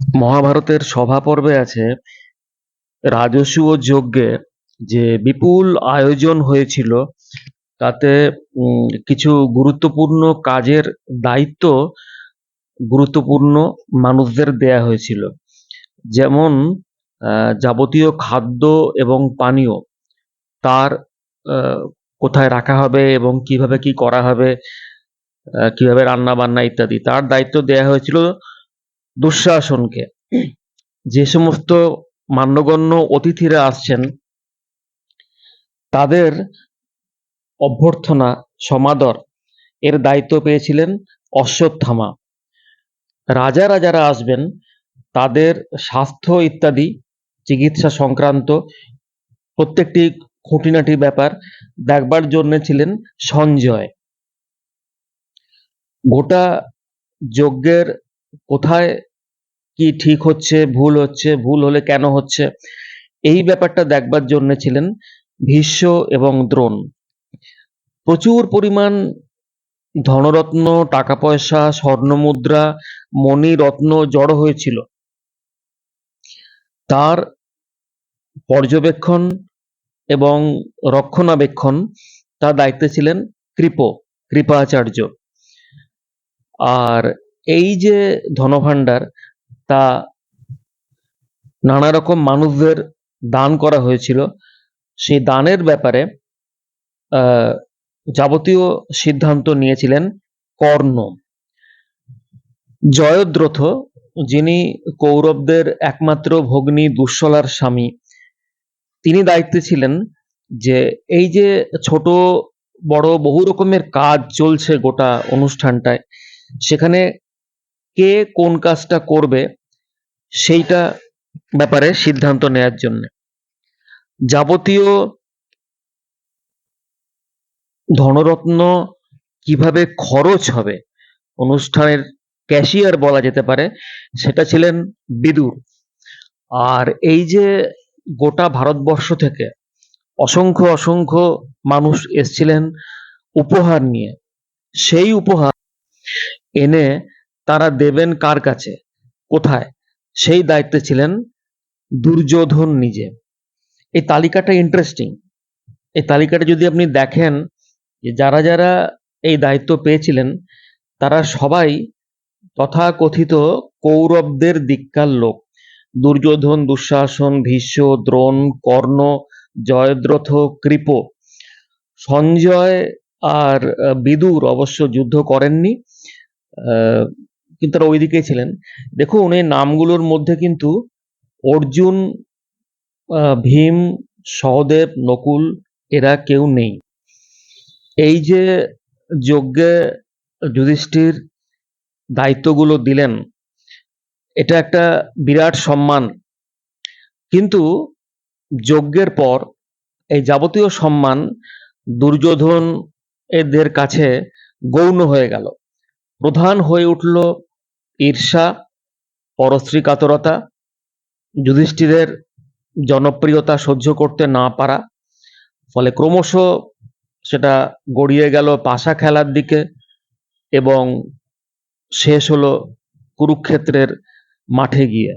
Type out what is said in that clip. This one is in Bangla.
মহাভারতের সভা পর্বে আছে রাজসূয় যজ্ঞে যে বিপুল আয়োজন হয়েছিল, তাতে কিছু গুরুত্বপূর্ণ কাজের দায়িত্ব গুরুত্বপূর্ণ মানুষদের দেয়া হয়েছিল। যেমন যাবতীয় খাদ্য এবং পানীয় তার কোথায় রাখা হবে এবং কীভাবে কি করা হবে কীভাবে রান্না বান্না ইত্যাদি, তার দায়িত্ব দেয়া হয়েছিল দুঃশাসনকে। যে সমস্ত মান্যগণ্য অতিথিরা আসছেন, তাদের অভ্যর্থনা, সমাদর, এর দায়িত্ব পেয়েছিলেন অশ্বত্থামা। রাজারা যারা আসবেন, তাদের স্বাস্থ্য ইত্যাদি, চিকিৎসা সংক্রান্ত প্রত্যেকটি খুঁটিনাটি ব্যাপার দেখবার জন্য ছিলেন সঞ্জয়। গোটা যজ্ঞের কোথায় কি ঠিক হচ্ছে, ভুল হচ্ছে, ভুল হলে কেন হচ্ছে? এই ব্যাপারটা দেখবার জন্য ছিলেন ভীষ্ম এবং দ্রোণ। প্রচুর পরিমাণ ধনরত্ন টাকা পয়সা স্বর্ণমুদ্রা, মণিরত্ন জড়ো হয়েছিল। তার পর্যবেক্ষণ এবং রক্ষণাবেক্ষণ, তার দায়িত্বে ছিলেন কৃপ, কৃপাচার্য। আর এই যে ধনভাণ্ডার তা নানা রকম মানুষদের দান করা হয়েছিল। সেই দানের ব্যাপারে যাবতীয় সিদ্ধান্ত নিয়েছিলেন কর্ণ। জয়দ্রথ, যিনি কৌরবদের একমাত্র ভগ্নী দুঃশলার স্বামী, তিনি দায়িত্বে ছিলেন যে এই যে ছোট, বড় বহু রকমের কাজ চলছে গোটা অনুষ্ঠানটায়, সেখানে কে কোন কাজটা করবে সেইটা ব্যাপারে সিদ্ধান্ত নেয়ার জন্য। যাবতীয় ধনরত্ন কীভাবে খরচ হবে, অনুষ্ঠানের ক্যাশিয়ার বলা যেতে পারে, সেটা ছিলেন বিদুর। আর এই যে গোটা ভারতবর্ষ থেকে অসংখ্য অসংখ্য মানুষ এসছিলেন উপহার নিয়ে, সেই উপহার এনে তারা দেবেন কার কাছে? কোথায়? সেই দায়িত্বে ছিলেন দুর্যোধন নিজে। এই তালিকাটা ইন্টারেস্টিং এই তালিকাটা যদি আপনি দেখেন, যে যারা যারা এই দায়িত্ব পেয়েছিলেন, তারা সবাই তথাকথিত কৌরবদের দিককার লোক। দুর্যোধন, দুঃশাসন, ভীষ্ম, দ্রোণ, কর্ণ, জয়দ্রথ, কৃপ। সঞ্জয় আর বিদুর অবশ্য যুদ্ধ করেননি। কিন্তু তারা ওইদিকেই ছিলেন। দেখুন এই নামগুলোর মধ্যে কিন্তু অর্জুন ভীম, সহদেব, নকুল, এরা কেউ নেই। এই যে যজ্ঞে যুধিষ্ঠির দায়িত্বগুলো দিলেন, এটা একটা বিরাট সম্মান। কিন্তু যজ্ঞের পর এই যাবতীয় সম্মান দুর্যোধন এদের কাছে গৌণ হয়ে গেল। প্রধান হয়ে উঠল ঈর্ষা পরশ্রী কাতরতা যুধিষ্ঠিরের জনপ্রিয়তা সহ্য করতে না পারা, ফলে ক্রমশ সেটা গড়িয়ে গেল পাশা খেলার দিকে এবং শেষ হলো কুরুক্ষেত্রের মাঠে গিয়ে।